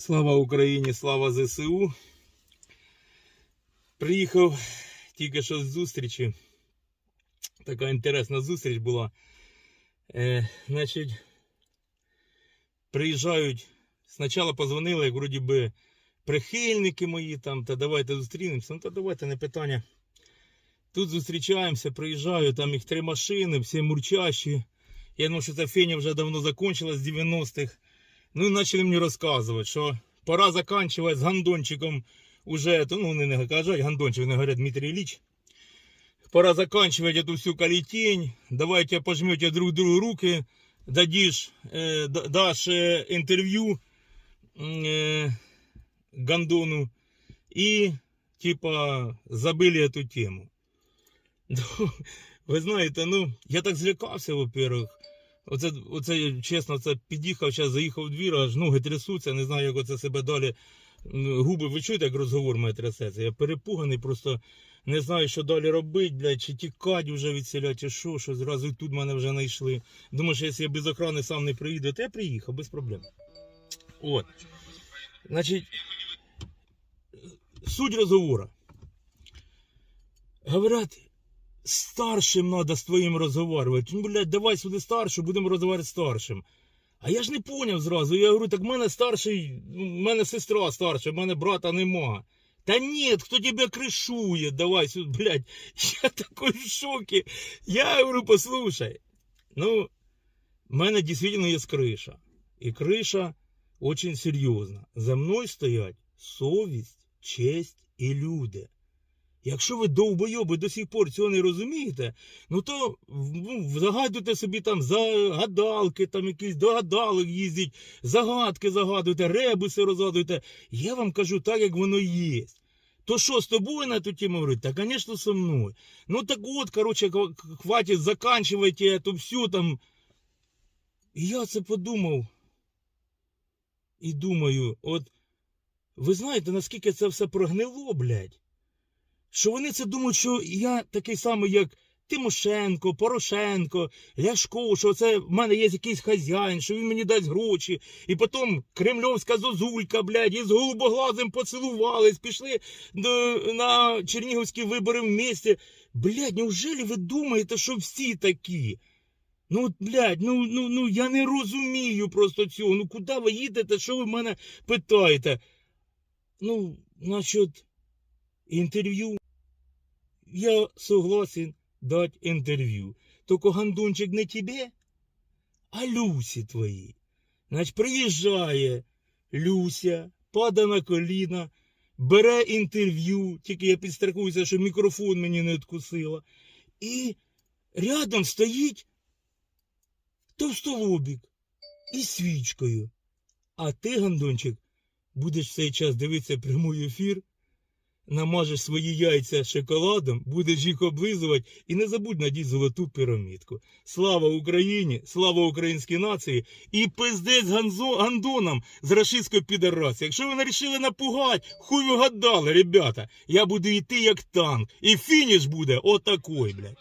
Слава Україні, слава ЗСУ. Приїхав тільки що з зустрічі. Така інтересна зустріч була. Е, значить, приїжджають. Спочатку позвонили, як вроді би прихильники мої там, та давайте зустрінемося. Ну, та давайте не питання. Тут зустрічаємося, приїжджаю, там їх три машини, всі мурчащі. Я думав, що ця феня вже давно закончилась з 90-х. Ну і почали мені розказувати, що пора закінчувати з гандончиком уже, то, ну вони не кажуть, гандончик, вони говорять Дмитрий Ильич. Пора заканчивать эту всю калитень. Давайте пожмете друг другу руки, дадишь, э, да- дашь э, интервью м, э, Гондону и типа забыли эту тему. Ну, Ви знаєте, ну, я так злякався, во-первых. Оце, оце, чесно, це під'їхав, зараз заїхав в двір, аж ноги трясуться, не знаю, як оце себе далі. Губи, ви чуєте, як розговор мене трясеться? Я перепуганий, просто не знаю, що далі робити, блядь, чи тікати вже від чи що, що зразу тут мене вже знайшли. Думаю, що якщо я без охорони сам не приїду, то я приїхав, без проблем. От. Значить, суть розговора. Говорять, старшим надо з твоїм розговаривати. Ну, блядь, давай сюди старшу, будемо з старшим. А я ж не поняв зразу. Я говорю, так в мене старший, ну, в мене сестра старша, в мене брата нема. Та ні, хто тебе кришує, давай сюди, блядь. Я такой в шокі. Я говорю, послушай. Ну, в мене дійсно є криша. І криша очень серйозна. За мною стоять совість, честь і люди. Якщо ви довбойоби до сих пор цього не розумієте, ну то ну, загадуйте собі там загадалки, там якісь до гадалок їздіть, загадки загадуйте, ребуси розгадуйте. Я вам кажу так, як воно є. То що, з тобою на ту тему говорить? Та, звісно, со мною. Ну так от, короче, хватить, заканчивайте эту всю там. І я це подумав. І думаю, от, ви знаєте, наскільки це все прогнило, блядь? Що вони це думають, що я такий самий, як Тимошенко, Порошенко, Ляшко, що це в мене є якийсь хазяїн, що він мені дасть гроші. І потім кремльовська зозулька, блядь, із голубоглазим поцілувались, пішли до, на чернігівські вибори в місті. Блядь, неужели ви думаєте, що всі такі? Ну, блядь, ну, ну, ну я не розумію просто цього. Ну куди ви їдете, що ви мене питаєте? Ну, значить, интервью. Я согласен дать интервью. Только гандончик не тебе, а Люсі твоїй. Значить, приїжджає Люся, падає на коліна, бере інтерв'ю, тільки я підстрахуюся, що мікрофон мені не відкусила. І рядом стоїть товстолобік із свічкою. А ти, гандончик, будеш цей час дивитися прямий ефір намажеш свої яйця шоколадом, будеш їх облизувати і не забудь надіть золоту пірамідку. Слава Україні, слава українській нації і пиздець ганзо, гандонам з рашистської підарації. Якщо ви нарішили напугати, хуй ви ребята. Я буду йти як танк. І фініш буде отакой, блядь.